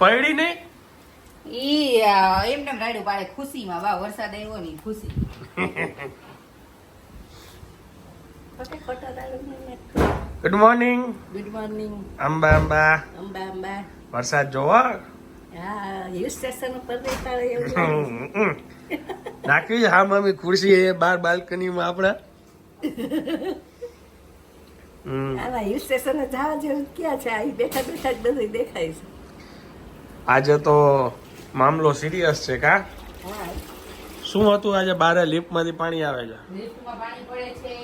પડી નહીં? ઈ એમને એમ રાડ્યું પાડે ખુશીમાં વાહ વરસાદ આવ્યો ની ખુશી. Good morning good morning Amba Amba Amba Amba વરસાદ જોવો? હા હિલ સ્ટેશન ઉપર રહેતા એવું લાગે. નાખી છે? હા મમ્મી ખુરશી એ બાર બાલ્કનીમાં આપણા. હિલ સ્ટેશન જવા જેવું ક્યાં છે? બેઠા બેઠા જ બધું દેખાય છે. આજે તો મામલો સિરિયસ છે કા? શું હતું આજે બારે લિફ્ટમાંથી પાણી આવે છે? લિફ્ટમાં પાણી પડે છે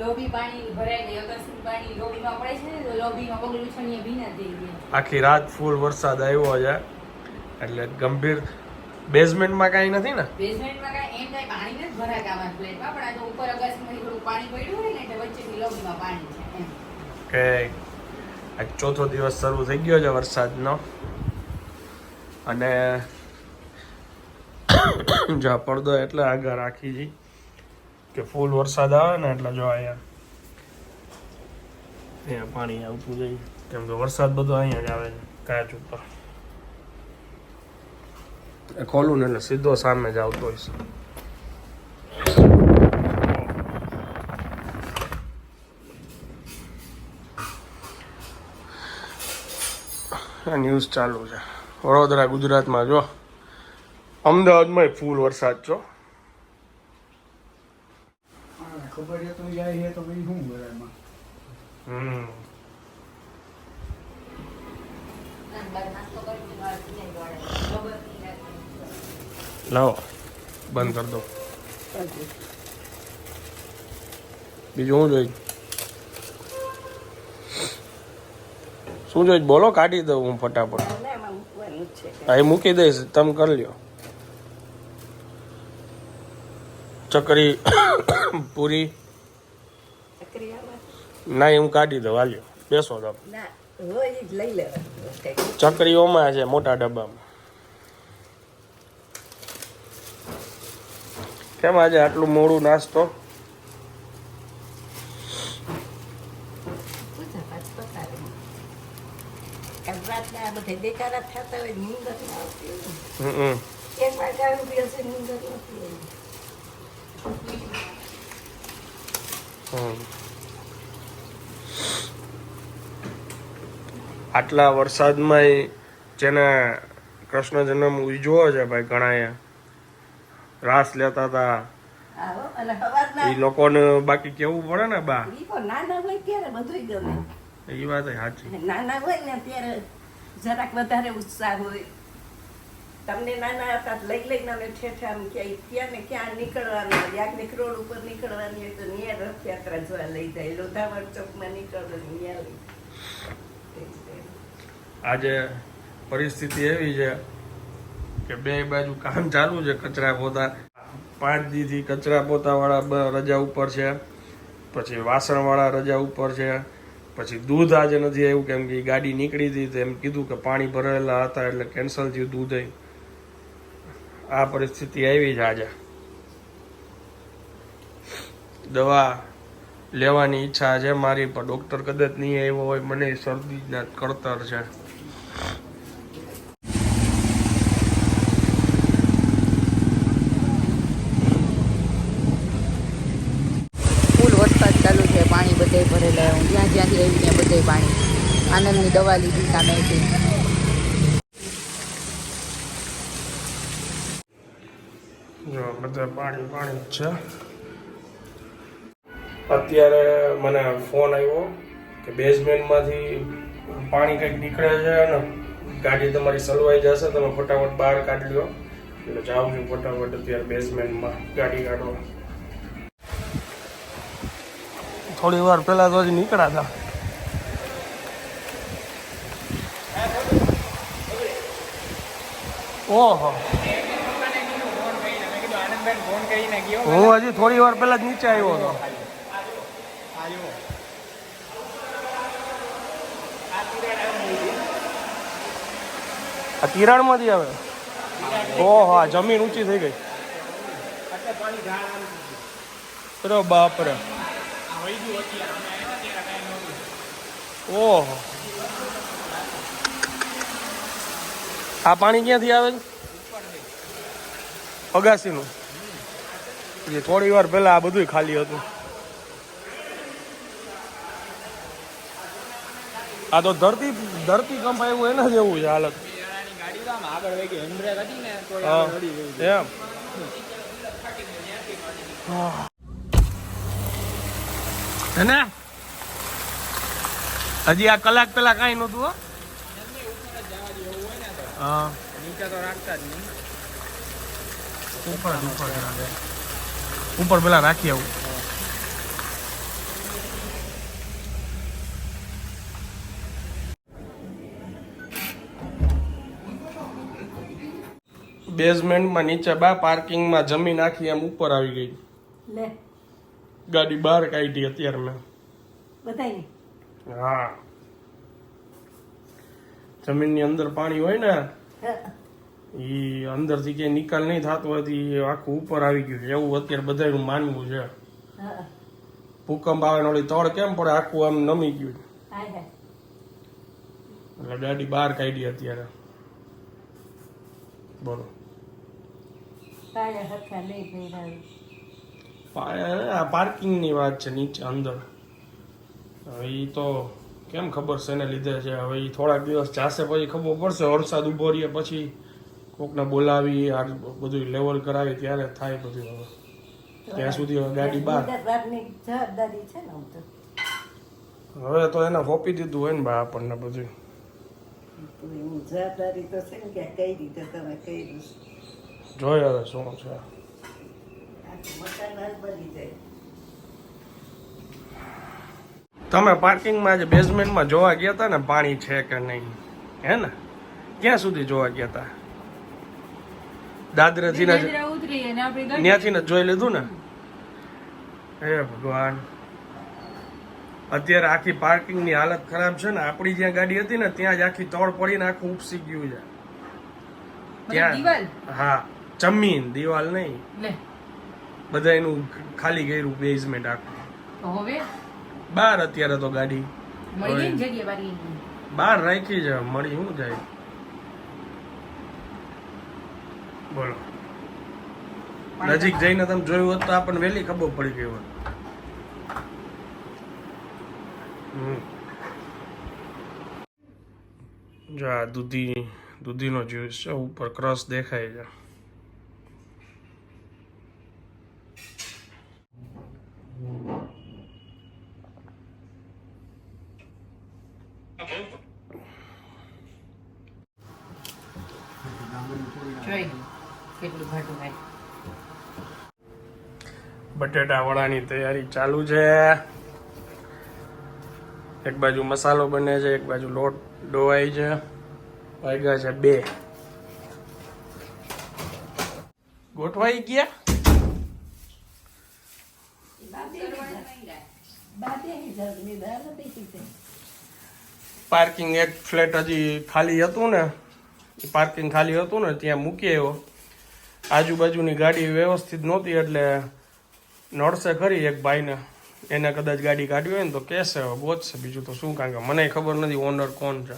લોબી પાણી ભરાઈ ગઈ અગરસિંહ પાણી લોબીમાં પડે છે તો લોબીમાં પગલું છણીએ ભીના થઈ ગયા. આખી રાત ફૂલ વરસાદ આવ્યો છે. એટલે ગંભીર બેઝમેન્ટમાં કાંઈ નથી ને? બેઝમેન્ટમાં કાંઈ એમ કાંઈ પાણી નથી ભરાતા અમારા ફ્લેટમાં પણ આ તો ઉપર અગરસિંહમાંથી થોડું પાણી પડ્યું હોય ને એટલે વચ્ચેથી લોબીમાં પાણી છે એમ. કે આજ ચોથો દિવસ શરૂ થઈ ગયો છે વરસાદનો. અને જો પડદો એટલે આગળ રાખી છે કે ફૂલ વરસાદ આવે ને એટલે જો અહીંયા અહીંયા પાણી આવતું જાય. કેમ કે વરસાદ બધો અહીંયા જ આવે છે કાચ ઉપર. એ ખોલું ને એટલે સીધો સામે જ આવતો હોય ન્યૂઝ ચાલુ છે. વડોદરા ગુજરાતમાં જો. અમદાવાદમાં ફૂલ વરસાદ છો. લાવો. બંધ કરી દો. બીજું શું જોઈ શું જોઈ બોલો કાઢી દઉં હું ફટાફટ. જ છે. હા એ મૂકી દઈશ. તમે કરી લ્યો. ચકરી પૂરી. ના એ હું કાઢી દઉં. હાલ્યો. બેસો તમે. ચકરીઓમાં છે મોટા ડબ્બામાં. કેમ આજે આટલું મોડું નાસ્તો પૂજા પાઠ પતાવે. કાલ રાતના આ બધે દેકારા થતા હોય નીંદર આવતી હોય. નીંદર નથી. આટલા વરસાદમાં જેને કૃષ્ણ જન્મ ઉજવો છે ભાઈ ઘણા રાસ લેતા હતા એ લોકોને બાકી કેવું પડે ને બા? નાના હોય ત્યારે બધું ગમે. એ વાત સાચી. નાના હોય ને ત્યારે જરાક વધારે ઉત્સાહ હોય. તમને નાના હતા લઈ લઈને અમે ઠેઠા આમ ક્યાંય ક્યાં ને ક્યાં નીકળવાનું યાજ્ઞિક રોડ ઉપર નીકળવાની હોય તો ન્યા રથયાત્રા જોવા લઈ જાય. લોધાવર ચોકમાં નીકળવાનું ન્યા લઈ આજે પરિસ્થિતિ એવી છે કે બે બાજુ કામ ચાલુ છે કચરા પોતા. પાંચ દીથી કચરા પોતાવાળા રજા ઉપર છે. પછી વાસણવાળા રજા ઉપર છે. પછી દૂધ આજે નથી આવ્યું, કેમ કે ગાડી નીકળી હતી તો એમ કીધું કે પાણી ભરેલા હતા એટલે કેન્સલ થયું દૂધ. આ પરિસ્થિતિ આવી જ આજે દવા લેવાની ઈચ્છા છે મારી, પણ ડોક્ટર કદાચ નહીં આવ્યો હોય, મને શરદીના કળતર છે ફૂલ વરસાદ ચાલુ છે પાણી બધે ભરેલા હું જ્યાં જ્યાંથી આવીને બધે પાણી. આનંદની દવા લીધી સામેથી અત્યારે મને ફોન આવ્યો કે બેઝમેન્ટમાંથી પાણી કંઈક નીકળે છે અને ગાડી તમારી સલવાઈ જશે, તમે ફટાફટ બહાર કાઢી લો એટલે જાઉં છું ફટાફટ અત્યારે બેઝમેન્ટમાં ગાડી કાઢવા. થોડી વાર પહેલાં તો હજી નીકળ્યા હતા. ઓહો. હું હજી થોડી વાર પહેલા જ નીચે આવ્યો હતો. આ તિરાડમાંથી આવે? ઓહો જમીન ઊંચી થઈ ગઈ. અરે બાપ રે ઓહો. આ પાણી ક્યાંથી આવે છે? અગાસીનું. જે થોડી વાર પહેલા આ બધું ખાલી હતું. આ તો ધરતી ધરતી કંપ આવ્યું એના જેવું છે હાલત. ગાડી હા, હજી આ કલાક પેલા કાંઈ નહોતું હો. ઉપર ઉપર પેલા રાખી આવું. બેઝમેન્ટમાં નીચે બા પાર્કિંગમાં જમીન આખી એમ ઉપર આવી ગઈ. લે. ગાડી બહાર કાઢી અત્યારે મેં બધાય હા જમીનની અંદર પાણી હોય ને એ અંદરથી ક્યાંય નિકાલ નહીં થતો હતી તો આખું ઉપર આવી ગયું છે એવું અત્યારે બધાનું માનવું છે ભૂકંપ આવે ને ઓલી તળ કેમ પડે આખું આમ નમી ગયું એટલે ગાડી બહાર કાઢી અત્યારે બોલો હરખા નહીં આ પાર્કિંગની વાત છે નીચે અંદર. હવે એ તો કેમ ખબર છે એને લીધે છે? હવે એ થોડાક દિવસ જાશે પછી ખબર પડશે. વરસાદ ઊભો રહીએ પછી કોકને બોલાવી આ બધું લેવલ કરાવી ત્યારે થાય બધું હવે. ત્યાં સુધી હવે ગાડી બહાર હવે તો એને હોપી દીધું હોય ને બા આપણને બધું જવાબદારી તો છે ને કે કઈ રીતે તમે કઈ. જોઈએ હવે શું છે. આખું બની જાય તમે પાર્કિંગમાં જે બેઝમેન્ટમાં જોવા ગયા હતા ને પાણી છે કે નહીં? હે ને? ક્યાં સુધી જોવા ગયા હતા દાદરાથી ને ત્યાંથી ને જોઈ લીધું ને? હે ભગવાન. અત્યારે આખી પાર્કિંગની હાલત ખરાબ છે ને આપણી જ્યાં ગાડી હતી ને ત્યાં જ આખી તળ પડીને આખું ઉપસી ગયું છે. ત્યાં હા જમીન દિવાલ નહીં. બધા એનું ખાલી કર્યું બેઝમેન્ટ આખું. હવે? બાર અત્યારે તો ગાડી બારી? રાખી છે મળી શું જાય બોલો. નજીક જઈને તમે જોયું હોત તો આપણને વહેલી ખબર પડી ગઈ હોત. હમ. જો આ દૂધી દૂધીનો જ્યુસ છે ઉપર ક્રસ દેખાય છે જોઈ કેટલું ઘાટું ભાઈ બટેટા વડાની તૈયારી ચાલુ છે. એક બાજુ મસાલો બને છે, એક બાજુ લોટ ડોવાય છે. વાગ્યા છે બે. ગોઠવાઈ ગયા બાંધેલી જલ્દી બહાર નથી શીખે પાર્કિંગ એક ફ્લેટ હજી ખાલી હતું ને પાર્કિંગ ખાલી હતું ને ત્યાં મૂકી આવ્યો. આજુબાજુની ગાડી વ્યવસ્થિત નહોતી એટલે નડશે ખરી એક ભાઈને. એને કદાચ ગાડી કાઢવી હોય ને તો કહેશે હવે ગોતશે. બીજું તો શું કારણ કે મને ખબર નથી ઓનર કોણ છે.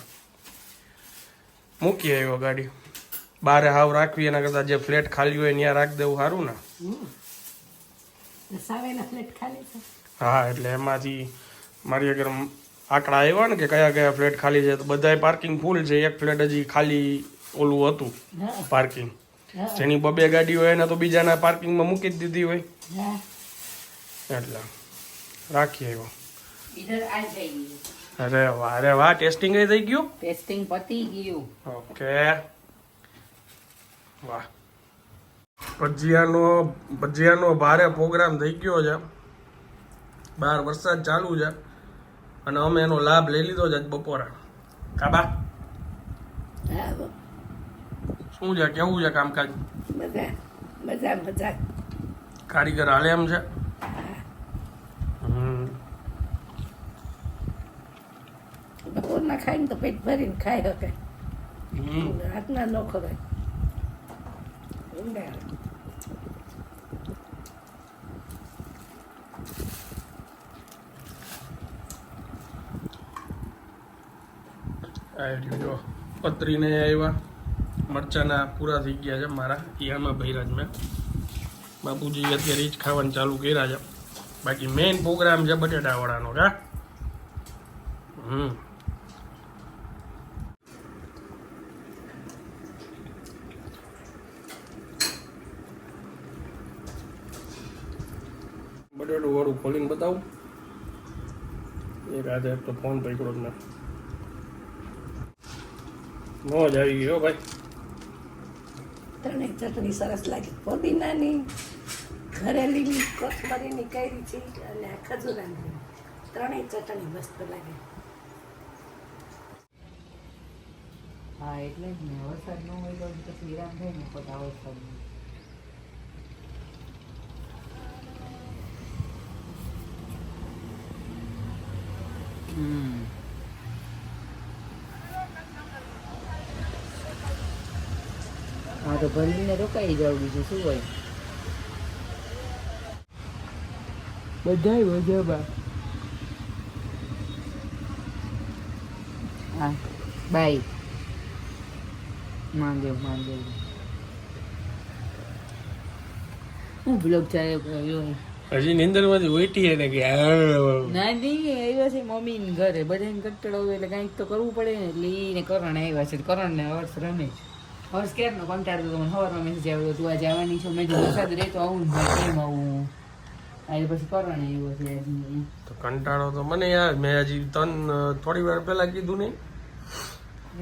મૂકી આવ્યો ગાડી. બારે હાવ રાખવી એના કરતાં જે ફ્લેટ ખાલી હોય ત્યાં રાખી દેવું સારું ને. હા એટલે એમાંથી મારી અગર આંકડા આવ્યા ને કે કયા કયા ફ્લેટ ખાલી છે તો બધાય પાર્કિંગ ફૂલ છે. એક ફ્લેટ હજી ખાલી ઓલું હતું પાર્કિંગ જેની બબે ગાડી હોય એને તો બીજાના પાર્કિંગમાં મૂકી જ દીધી હોય. એટલે રાખી આવ્યો. અરે વાહ અરે વાહ ટેસ્ટિંગ થઈ ગયું? ટેસ્ટિંગ પતી ગયું. ઓકે. વાહ. ભજીયાનો ભજીયાનો ભારે પ્રોગ્રામ થઈ ગયો છે. બહાર વરસાદ ચાલુ છે. અને અમે એનો લાભ લઈ લીધો જ આજ બપોરે. કાબા? શું છે? કેવું છે કામકાજ? બધા મજા મજા. કારીગર હાલે એમ છે. બપોરના ખાઈને તો પેટ ભરીને ખાઈ શકે. રાતના ન ખવાય. ઊંડા આ રહ્યું જો, પતરીને આવ્યા મરચાના પૂરા થઈ ગયા છે મારા. ઈયામાં ભૈરાજ મેં. બાપુજી અત્યારે જ ખાવાનું ચાલુ કર્યા છે. બાકી મેઇન પ્રોગ્રામ છે બટેટાવાળાનો કા હમ. બટેટું વાળું ખોલીને બતાવું. એક આજે એક તો ફોન પકડો જ મેં મોજ આવી ગયો ભાઈ. ત્રણેય ચટણી સરસ લાગે. પુદીનાની ઘરેલીની કોથમરીની કરી છે અને આ ખજૂરાની. ત્રણેય ચટણી મસ્ત લાગે. હા એટલે જ ને. વરસાદ ન હોય તો પછી વિરામ થાય ને ખોટા વરસાદ હમ. હા તો ભરીને રોકાઈ જાવ બીજું શું હોય? બધા મજામાં. હા બાય. માંગે માંગે. હું બ્લોગ ચાલે હજી નિંદરમાંથી ઉઠી એને કે ના નહીં આવ્યા છે મમ્મી ને ઘરે બધાને હોય એટલે કંઈક તો કરવું પડે ને. એટલે ઈ કરણ આવ્યા છે. કરણ ને અર્થ રમે છે. હર્ષ ક્યારનો કંટાળતો હતો મને સવારમાં મેસેજ આવ્યો તું આજે આવવાની છો. મેં વરસાદ રહેતો આવું ને કેમ આવું. આજે પછી કરણ એવું છે તો કંટાળો તો મને યાર મેં હજી તન થોડી વાર પહેલા કીધું નહીં.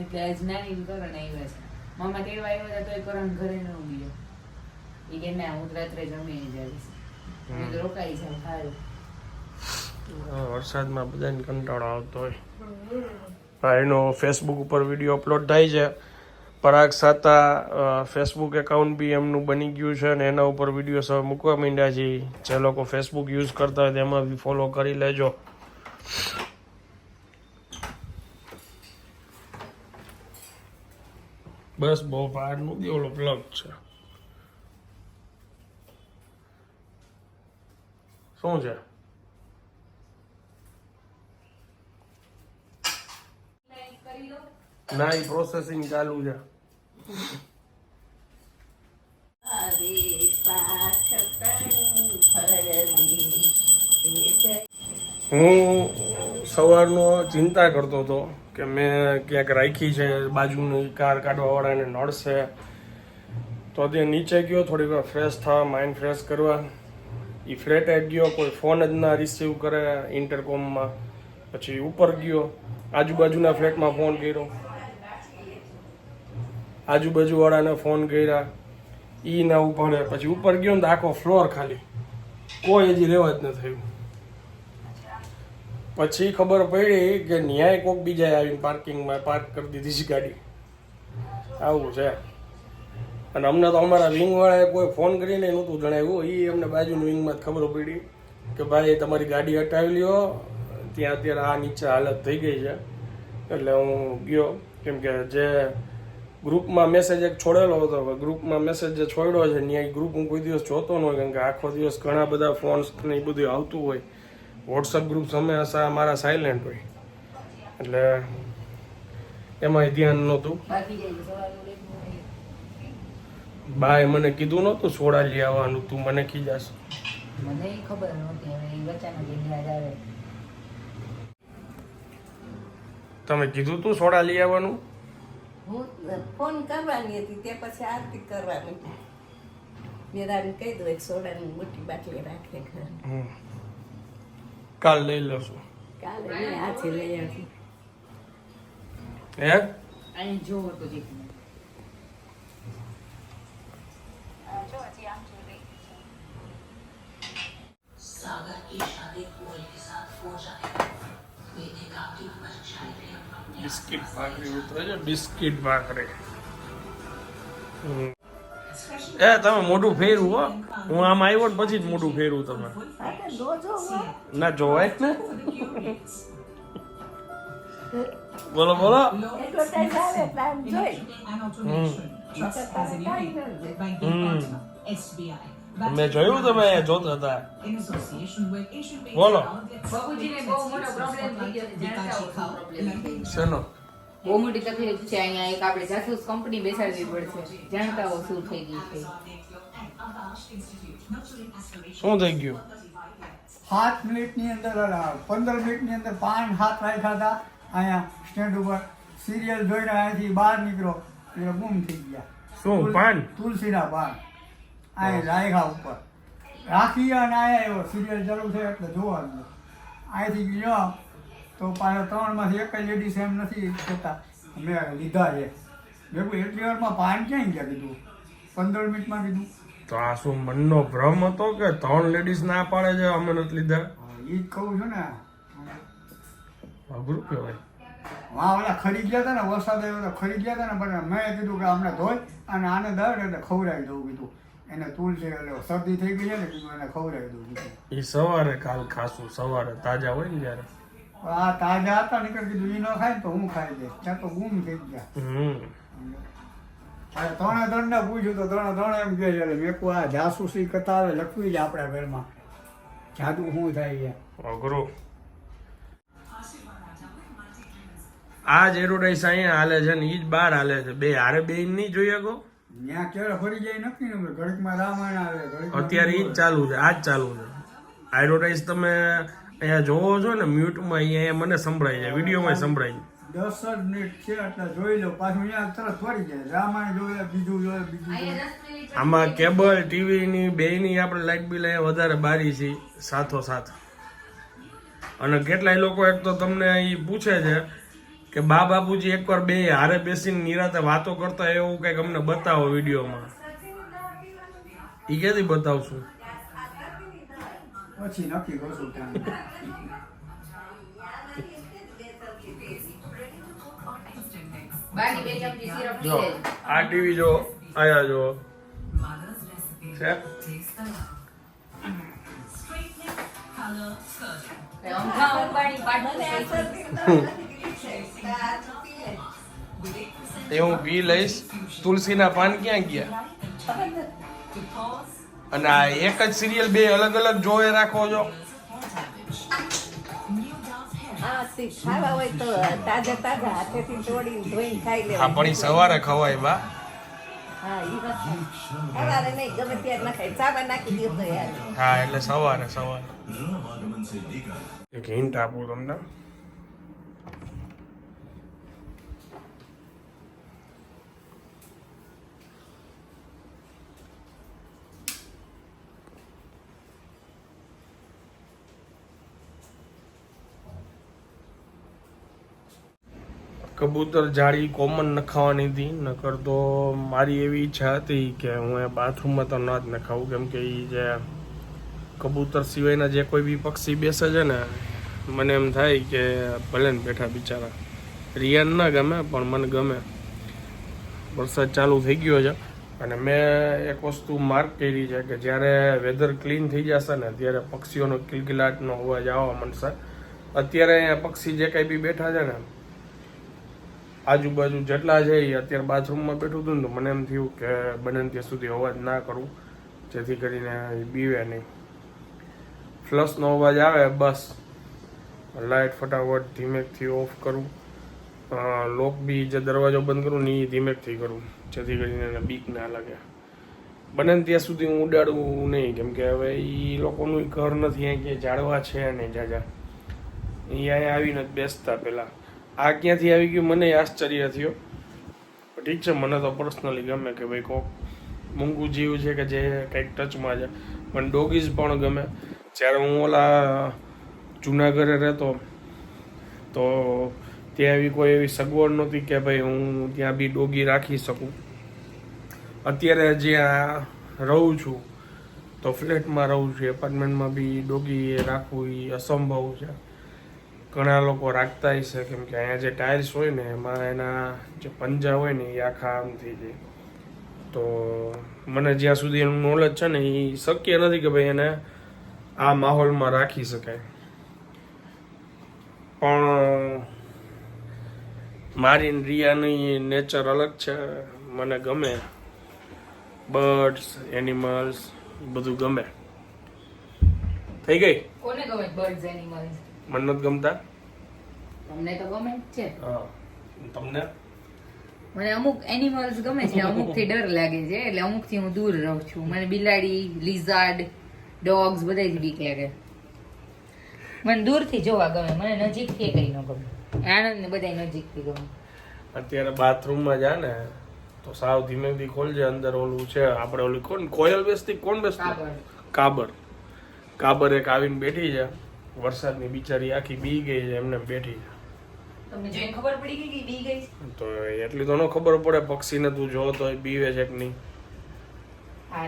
એટલે આજ નાની કરણ આવ્યા છે. મામા તેડવા આવ્યા હતા એ કરણ ઘરે ન ગયો. એ કે ના હું તો રાત્રે જમીને જ આવીશ મેં તો રોકાઈ જાવ સારું. વરસાદમાં બધાને કંટાળો આવતો હોય. એનો ફેસબુક ઉપર વીડિયો અપલોડ થાય છે. પરાગ સાતા ફેસબુક એકાઉન્ટ બી એમનું બની ગયું છે અને એના ઉપર વીડિયો હવે મૂકવા માંડ્યા છે. જે લોકો ફેસબુક યુઝ કરતા હોય તેમાં બી ફોલો કરી લેજો. બસ બહુ બહારનું બી ઓલો પ્લગ છે. શું છે? ના, એ પ્રોસેસિંગ ચાલુ છે. હું સવારનો ચિંતા કરતો હતો કે મેં ક્યાંક રાખી છે, બાજુની કાર કાઢવાવાળાને નડશે. તો તે નીચે ગયો, થોડીક વાર ફ્રેશ થવા માઇન્ડ ફ્રેશ કરવા. એ ફ્લેટ ગયો, કોઈ ફોન જ ના રિસીવ કરે ઇન્ટરકોમમાં પછી ઉપર ગયો, આજુબાજુના ફ્લેટમાં ફોન કર્યો. આજુબાજુવાળાને ફોન કર્યા. એ ના ઉપાડે પછી ઉપર ગયો ને તો આખો ફ્લોર ખાલી. કોઈ હજી રહેવા જ ન થયું. પછી ખબર પડી કે ન્યાય કોક બીજાએ આવીને પાર્કિંગમાં પાર્ક કરી દીધી છે ગાડી. આવું છે. અને અમને તો અમારા વિંગવાળાએ કોઈ ફોન કરીને નહોતું જણાવ્યું. એ અમને બાજુની વિંગમાં ખબર પડી કે ભાઈ, તમારી ગાડી હટાવી લ્યો. ત્યાં અત્યારે આ નીચે હાલત થઈ ગઈ છે. એટલે હું ગયો. કેમ કે જે ગ્રુપમાં મેસેજ એક છોડેલો હતો ગ્રુપમાં મેસેજ જે છોડ્યો છે ત્યાં ગ્રુપ હું કોઈ દિવસ જોતો ન હોય કારણ કે આખો દિવસ ઘણા બધા ફોન્સ ને એ બધું આવતું હોય. વોટ્સઅપ ગ્રુપ હંમેશા મારા સાયલેન્ટ હોય. એટલે એમાંય ધ્યાન નહોતું. બાએ મને કીધું નહોતું સોડા લઈ આવવાનું તું મને ખીજાશ. મને ખબર નહોતી તમે કીધું તું સોડા લઈ આવવાનું? હું ફોન કરવાની હતી તે પછી આરતી કરવાની. મેરાને કહી દઉં એક સોડાની મોટી બાટલી રાખે ઘર. કાલ લઈ લઉં કાલે નહીં આજે લઈ આવી હે? અહીં જોવો તો જીત બિસ્કિટ ભાખરી ઉતરે છે બિસ્કિટ ભાખરી. હમ. એ તમે મોઢું ફેરવું હો. હું આમ આવ્યો ને પછી જ મોઢું ફેરવું તમે. ના જોવાય જ ને. બોલો બોલો. હમ. ટાઈમ મેં જોયું તમે અહીંયા હતા બોલો. બાબુજીને બહુ મોટો પ્રોબ્લેમ થઈ ગયો જાણતા બહુ મોટી તકલીફ છે અહીંયા એક આપણે જાસૂસ કંપની બેસાડવી પડશે જાણતા હો શું થઈ ગયું છે શું થઈ ગયું સાત મિનિટની અંદર પંદર મિનિટની અંદર પાંચ હાથ રાખ્યા હતા. અહીંયા સ્ટેન્ડ ઉપર સિરિયલ જોઈને અહીંયાથી બહાર નીકળો. એટલે ગુમ થઈ ગયા. શું પાન? તુલસીના પાન અહીં રાયખા ઉપર. રાખી અને આયા એવો સિરિયલ ચાલુ છે એટલે જોવાનું. અહીંથી ગયો તો પાછા ત્રણમાંથી એક લેડીઝ એમ નથી થતા મેં લીધા છે. મેં કહ્યું એટલી વારમાં પાન ક્યાં ગયા કીધું? પંદર મિનિટમાં કીધું. તો આ શું મનનો ભ્રમ હતો કે ત્રણ લેડીઝ ના પાડે છે અમે નથી લીધા? એ જ કહું છું ને. અઘરું કહેવાય. હા ઓલા ખરી ગયા હતા ને વરસાદ આવ્યો તો ખરી ગયા હતા ને પણ મેં કીધું કે અમને ધોઈ અને આને દર એટલે ખવડાવી દઉં કીધું. એને તુલસી એટલે શરદી થઈ ગઈ છે ને કીધું એને ખવડાવી દઉં એ સવારે કાલ ખાશું સવારે તાજા હોય ને જ્યારે? આ તાજા હતા ને કીધું એ ન ખાય તો હું ખાઈ દઈશ ત્યાં તો ગુમ થઈ ગયા. હમ. અરે ત્રણે ત્રણને પૂછ્યું તો ત્રણે ત્રણ એમ કે છે મેં કહું આ જાસૂસી કથા આવે લખવી છે આપણા ઘરમાં. જાદુ શું થાય છે? અઘરો. આ જ એડવર્ટાઈઝ અહીંયા હાલે છે ને એ જ બહાર હાલે છે. બે હારે બે નહીં જોઈએ કો ત્યાં ક્યારે ફરી જાય નક્કી ને ઘડીકમાં રામાયણ આવે અત્યારે એ જ ચાલુ છે આ જ ચાલુ છે. એડવર્ટાઇઝ તમે અહીંયા જોવો છો ને મ્યુટમાં અહીંયા મને સંભળાય છે વિડીયોમાં સંભળાય દસ જ મિનિટ છે એટલે જોઈ લો પાછું અહીંયા તરત ફરી જાય. રામાયણ જોયે બીજું જોયે બીજું આમાં કેબલ ટીવીની બેયની આપણે લાઇટ બિલ અહીંયા વધારે બારી છે સાથો સાથ અને કેટલાય લોકો એક તો તમને અહીં પૂછે છે કે બા બાપુજી એકવાર બે હારે બેસીને નિરાતે વાતો કરતા એવું કંઈક અમને બતાવો વિડીયોમાં. એ ક્યાંથી બતાવશું? પછી નક્કી કરશું જો. આ ટીવી જો આયા જો. છે? એ હું ઘી લઈશ. તુલસીના પાન ક્યાં ગયા? અને આ એક જ સિરિયલ બે અલગ અલગ જોવે રાખો છો હા, પણ એ સવારે ખવાય બા. હા, એટલે સવારે સવારે. એક હિન્ટ આપું તમને. કબૂતર જાળી કોમન નખાવાની હતી, નકર તો મારી એવી ઈચ્છા હતી કે હું એ બાથરૂમમાં તો ન જ નખાવું કેમ કે એ જે કબૂતર સિવાયના જે કોઈ બી પક્ષી બેસે છે ને, મને એમ થાય કે ભલે ને બેઠા બિચારા. રિયાન ના ગમે, પણ મને ગમે. વરસાદ ચાલુ થઈ ગયો છે, અને મેં એક વસ્તુ માર્ક કરી છે કે જ્યારે વેધર ક્લીન થઈ જશે ને, ત્યારે પક્ષીઓનો કિલકિલાટનો અવાજ આવવા માંડશે. અત્યારે અહીંયા પક્ષી જે કાંઈ બી બેઠા છે ને, આજુબાજુ જેટલા છે એ અત્યારે બાથરૂમમાં બેઠું હતું ને, તો મને એમ થયું કે બને ત્યાં સુધી અવાજ ના કરું, જેથી કરીને બીવે નહીં. ફ્લશનો અવાજ આવે, બસ. લાઇટ ફટાફટ ધીમેકથી ઓફ કરું. લોક બી જે દરવાજો બંધ કરું ને એ ધીમેકથી કરું, જેથી કરીને એને બીક ના લાગે. બને ને ત્યાં સુધી હું ઉડાડવું નહીં, કેમ કે હવે એ લોકોનું ઘર નથી, અહીં ક્યાંય ઝાડવા છે નહીં જાજા. એ અહીંયા આવીને બેસતા પહેલાં આ ક્યાંથી આવી ગયું મને આશ્ચર્ય થયો. ઠીક છે, મને તો પર્સનલી ગમે કે ભાઈ કોક મૂંગું જીવ છે કે જે કંઈક ટચમાં છે. પણ ડોગીઝ પણ ગમે. જ્યારે હું ઓલા જૂના ઘરે રહેતો, તો ત્યાં એવી કોઈ એવી સગવડ નહોતી કે ભાઈ હું ત્યાં બી ડોગી રાખી શકું. અત્યારે જ્યાં રહું છું, તો ફ્લેટમાં રહું છું, એપાર્ટમેન્ટમાં બી ડોગી રાખવું એ અસંભવ છે. ઘણા લોકો રાખતા છે કેમ કે અહીંયા જે ટાઇલ્સ હોય ને, એમાં એના જે પંજા હોય ને, એ આખા આમ થઈ જાય. તો મને જ્યાં સુધી એનું નોલેજ છે ને એ શક્ય નથી કે ભાઈ એને આ માહોલમાં રાખી શકાય. પણ મારી રિયાની નેચર અલગ છે. મને ગમે. બર્ડ્સ એનિમલ્સ બધું ગમે. થઈ ગઈ? કોને ગમે બર્ડ્સ એનિમલ્સ મને નથી ગમતા. તમને તો ગમે છે. હા. તમને? મને અમુક એનિમલ્સ ગમે છે અમુકથી ડર લાગે છે એટલે અમુકથી હું દૂર રહું છું. મને બિલાડી લિઝાર્ડ ડોગ્સ બધાથી બીક લાગે. મને દૂરથી જોવા ગમે મને નજીકથી કઈ ન ગમે. આનંદ ને બધા નજીકથી ગમે. અત્યારે બાથરૂમમાં જા ને તો સાવ ધીમેથી ખોલજે અંદર ઓલું છે આપણે ઓલું કોણ કોયલ બેસતી કોણ બેસતી? કાબર. કાબર. એક આવીને બેઠી છે વરસાદની બિચારી આખી બી ગઈ છે એમને એમ બેઠી છે. તમને જોઈને ખબર પડી ગઈ કે બી ગઈ તો એટલી તો ન ખબર પડે પક્ષીને તું જો તો બીવે છે કે નહીં?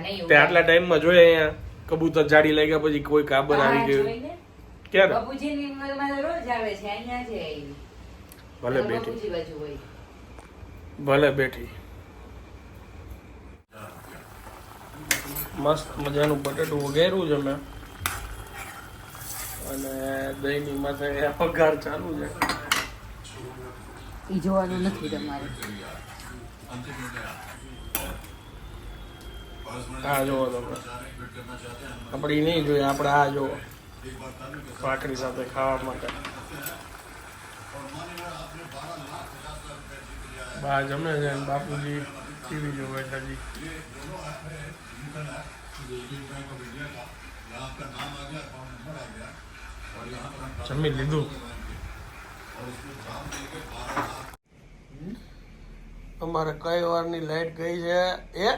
નહીં તે આટલા ટાઈમમાં જોઈએ અહીંયા. કબૂતર જાડી લાગ્યા પછી કોઈ કાબર આવી ગયું. ક્યારે? બાપુજીની ઉંમરમાં રોજ આવે છે અહીંયા છે ભલે બેઠી. ભલે બેઠી. મસ્ત મજાનું બટેટું વગેરું છે મેં. અને દહીંની માથે પગાર ચાલુ છે. ઈ જોવાનું નથી તમારે. આ જોવો તમે આપણે નહીં જોઈએ આપણે આ જોવો ભાખરી સાથે ખાવા માટે. બા જમે છે, બાપુજી ટીવી જોવે છે. હજી જમી લીધું. અમારે કઈ વારની લાઈટ ગઈ છે? એ?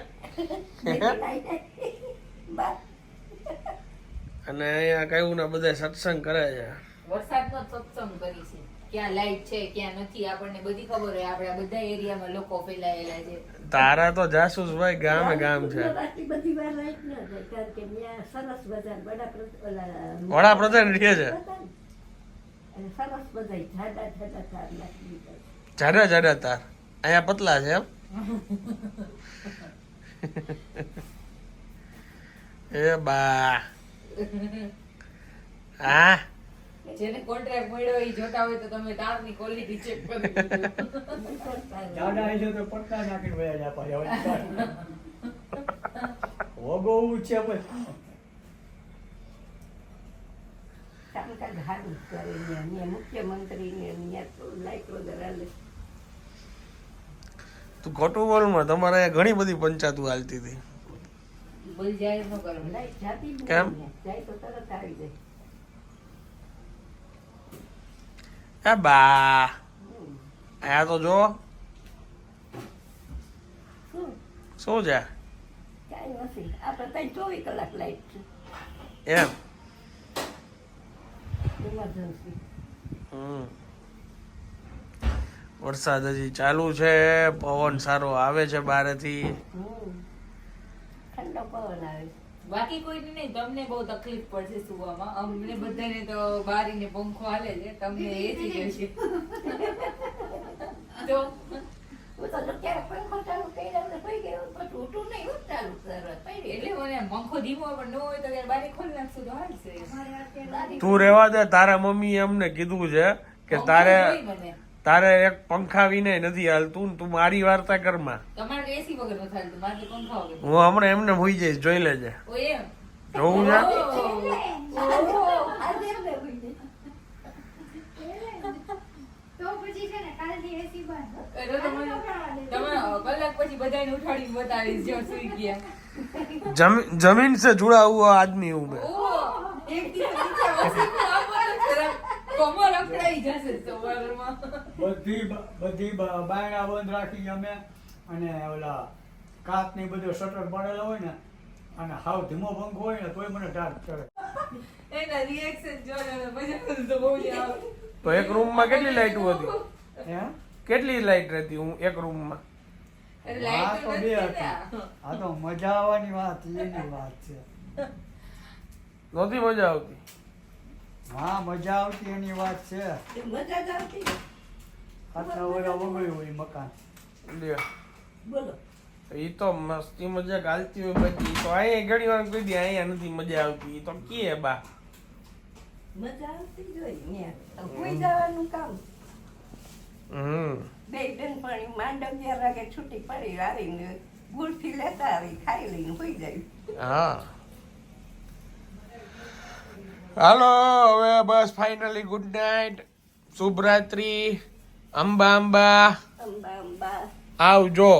અને અહીંયા કયું ના બધા સત્સંગ કરે છે. વરસાદનો સત્સંગ કરી છે. ક્યાં લાઈટ છે ક્યાં નથી આપણને બધી ખબર હોય. આપણા બધા એરિયામાં લોકો ફેલાયેલા છે. તારા તો જાસૂસ ભાઈ ગામે ગામ છે. બધી વાર લાઈટ ન જાય કારણ કે ત્યાં સરસ બજાર વડાપ્રધાન વડાપ્રધાન રહે છે. સરસ બજાર જાડા જાડા તાર જાડા જાડા તાર અહીંયા પતલા છે એમ? એ બા. હા? જેને કોન્ટ્રાક્ટ મળ્યો એ જોતા હોય તો તમે તારની ક્વોલિટી ચેક કરી જાડા આવી તો પડતા નાખીને વયા જા પાછા હવે ચાલ. વગોવું પછી કામકાજ સારું જ કરે ને લાઈટ વગર તું ખોટું બોલમાં તમારે ઘણી બધી પંચાયતું હાલતી હતી. કેમ? એ બા. અહીંયા તો જો. શું? છે? એમ. હમ. વરસાદ હજી ચાલુ છે પવન સારો આવે છે બારેથી. થી ઠંડો પવન આવે બાકી કોઈને નહીં તમને બહુ તકલીફ પડશે સુવામાં. અમને બધાને તો બારીને પંખો હાલે છે તમને એ જ કહે છે તો? જો ક્યારેક પંખો ચાલુ કર્યા ને સુઈ ગયો. પછી ઉઠું નહીં હું ચાલુ તરત પડી એટલે મને પંખો ધીમો પણ ન હોય તો ત્યારે બારી ખોલી નાખશું તો હાલશે. તું રેવા દે તારા મમ્મીએ અમને કીધું છે કે તારે. તારે એક પંખા વિને નથી હાલતું તું મારી વાર્તા કરમાં હું હમણાં એમને હોઈ જઈશ જોઈ લેજે. જોવું છે જમીન સે જુડા હુઆ આદમી હું મેં. કમર અકળાઈ જશે સવારમાં. બધી બધી બાયણા બંધ રાખી અમે અને ઓલા કાચ ને બધો શટર પડેલો હોય ને અને હાવ ધીમો પંખો હોય ને તોય મને ડાર્ક કરે એના રિએક્શન જો ને મજા તો બહુ આવે. તો એક રૂમમાં કેટલી લાઈટ હતી? હે? કેટલી લાઈટ રહેતી હું એક રૂમમાં માં? હા તો તો બે હતી. આ તો મજા આવવાની વાત એની વાત છે. નહોતી મજા આવતી? હા મજા આવતી એની વાત છે. મજા જ આવતી. આટલા ઓલા વગડ્યું હોય મકાન. લ્યો. બોલો. ઈ તો મસ્તી મજાક હાલતી હોય બધી. તો અહીંયા ઘણી વાર કહી દે અહીંયા નથી મજા આવતી. એ તો કે બા. મજા આવતી જ કોઈ જવાનું કામ. હમ. બે બેનપણી માંડ અગિયાર વાગે છૂટી પડી આવીને ગુડથી લેતા આવી ખાઈ લઈને હોઈ જાય. હા. હાલો હવે બસ ફાઇનલી ગુડ નાઇટ શુભરાત્રી અંબા અંબા અંબા અંબા આવજો